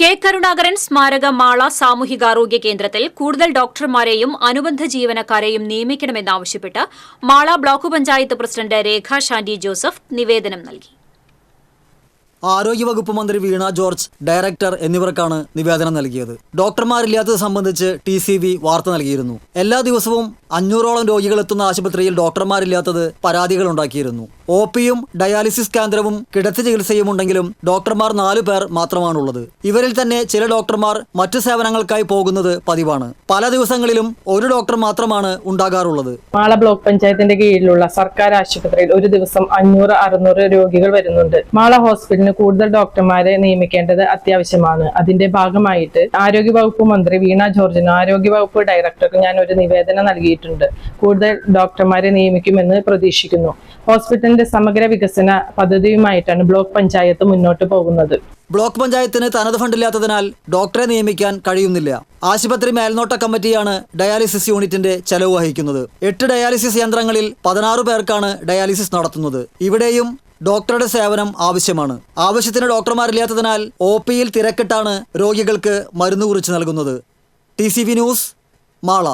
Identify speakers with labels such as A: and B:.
A: K Karunakaran സ്മാരക മാള സാമൂഹികാരോഗ്യ കേന്ദ്രത്തിൽ കൂടുതൽ ഡോക്ടർമാരെയും അനുബന്ധ ജീവനക്കാരെയും നിയമിക്കണമെന്നാവശ്യപ്പെട്ട് Mala block panchayat president Rekha Shanti Joseph നിവേദനം നൽകി.
B: ആരോഗ്യവകുപ്പ് മന്ത്രി വീണ ജോർജ് ഡയറക്ടർ എന്നിവർക്കാണ് നിവേദനം നൽകിയത്. ഡോക്ടർമാരില്ലാത്തത് സംബന്ധിച്ച് ടി സി വി വാർത്ത നൽകിയിരുന്നു. എല്ലാ ദിവസവും അഞ്ഞൂറോളം രോഗികൾ എത്തുന്ന ആശുപത്രിയിൽ ഡോക്ടർമാരില്ലാത്തത് പരാതികൾ ഉണ്ടാക്കിയിരുന്നു. ഒ പിയും ഡയാലിസിസ് കേന്ദ്രവും കിടത്തി ചികിത്സയും ഉണ്ടെങ്കിലും ഡോക്ടർമാർ നാലു പേർ മാത്രമാണുള്ളത്. ഇവരിൽ തന്നെ ചില ഡോക്ടർമാർ മറ്റു സേവനങ്ങൾക്കായി പോകുന്നത് പതിവാണ്. പല ദിവസങ്ങളിലും ഒരു ഡോക്ടർ മാത്രമാണ് ഉണ്ടാകാറുള്ളത്.
C: മാള ബ്ലോക്ക് പഞ്ചായത്തിന്റെ കീഴിലുള്ള സർക്കാർ ആശുപത്രിയിൽ ഒരു ദിവസം അഞ്ഞൂറ് അറുന്നൂറ് രോഗികൾ വരുന്നുണ്ട്. മാള ഹോസ്പിറ്റലിന് കൂടുതൽ ഡോക്ടർമാരെ നിയമിക്കേണ്ടത് അത്യാവശ്യമാണ്. അതിന്റെ ഭാഗമായിട്ട് ആരോഗ്യ വകുപ്പ് മന്ത്രി വീണ ജോർജിനും ആരോഗ്യവകുപ്പ് ഡയറക്ടർക്കും ഞാൻ ഒരു നിവേദനം നൽകിയിട്ടുണ്ട്. കൂടുതൽ ഡോക്ടർമാരെ നിയമിക്കുമെന്ന് പ്രതീക്ഷിക്കുന്നു. ഹോസ്പിറ്റലിന്റെ സമഗ്ര വികസന പദ്ധതിയുമായിട്ടാണ് ബ്ലോക്ക് പഞ്ചായത്ത് മുന്നോട്ട് പോകുന്നത്.
B: ബ്ലോക്ക് പഞ്ചായത്തിന് തനത് ഫണ്ടില്ലാത്തതിനാൽ ഡോക്ടറെ നിയമിക്കാൻ കഴിയുന്നില്ല. ആശുപത്രി മേൽനോട്ട കമ്മിറ്റിയാണ് ഡയാലിസിസ് യൂണിറ്റിന്റെ ചെലവ് വഹിക്കുന്നത്. എട്ട് ഡയാലിസിസ് യന്ത്രങ്ങളിൽ പതിനാറ് പേർക്കാണ് ഡയാലിസിസ് നടത്തുന്നത്. ഇവിടെയും ഡോക്ടറുടെ സേവനം ആവശ്യമാണ്. ആവശ്യത്തിന് ഡോക്ടർമാരില്ലാത്തതിനാൽ ഒ പിയിൽ തിരക്കിട്ടാണ് രോഗികൾക്ക് മരുന്ന് കുറിച്ച് നൽകുന്നത്. T news Mala.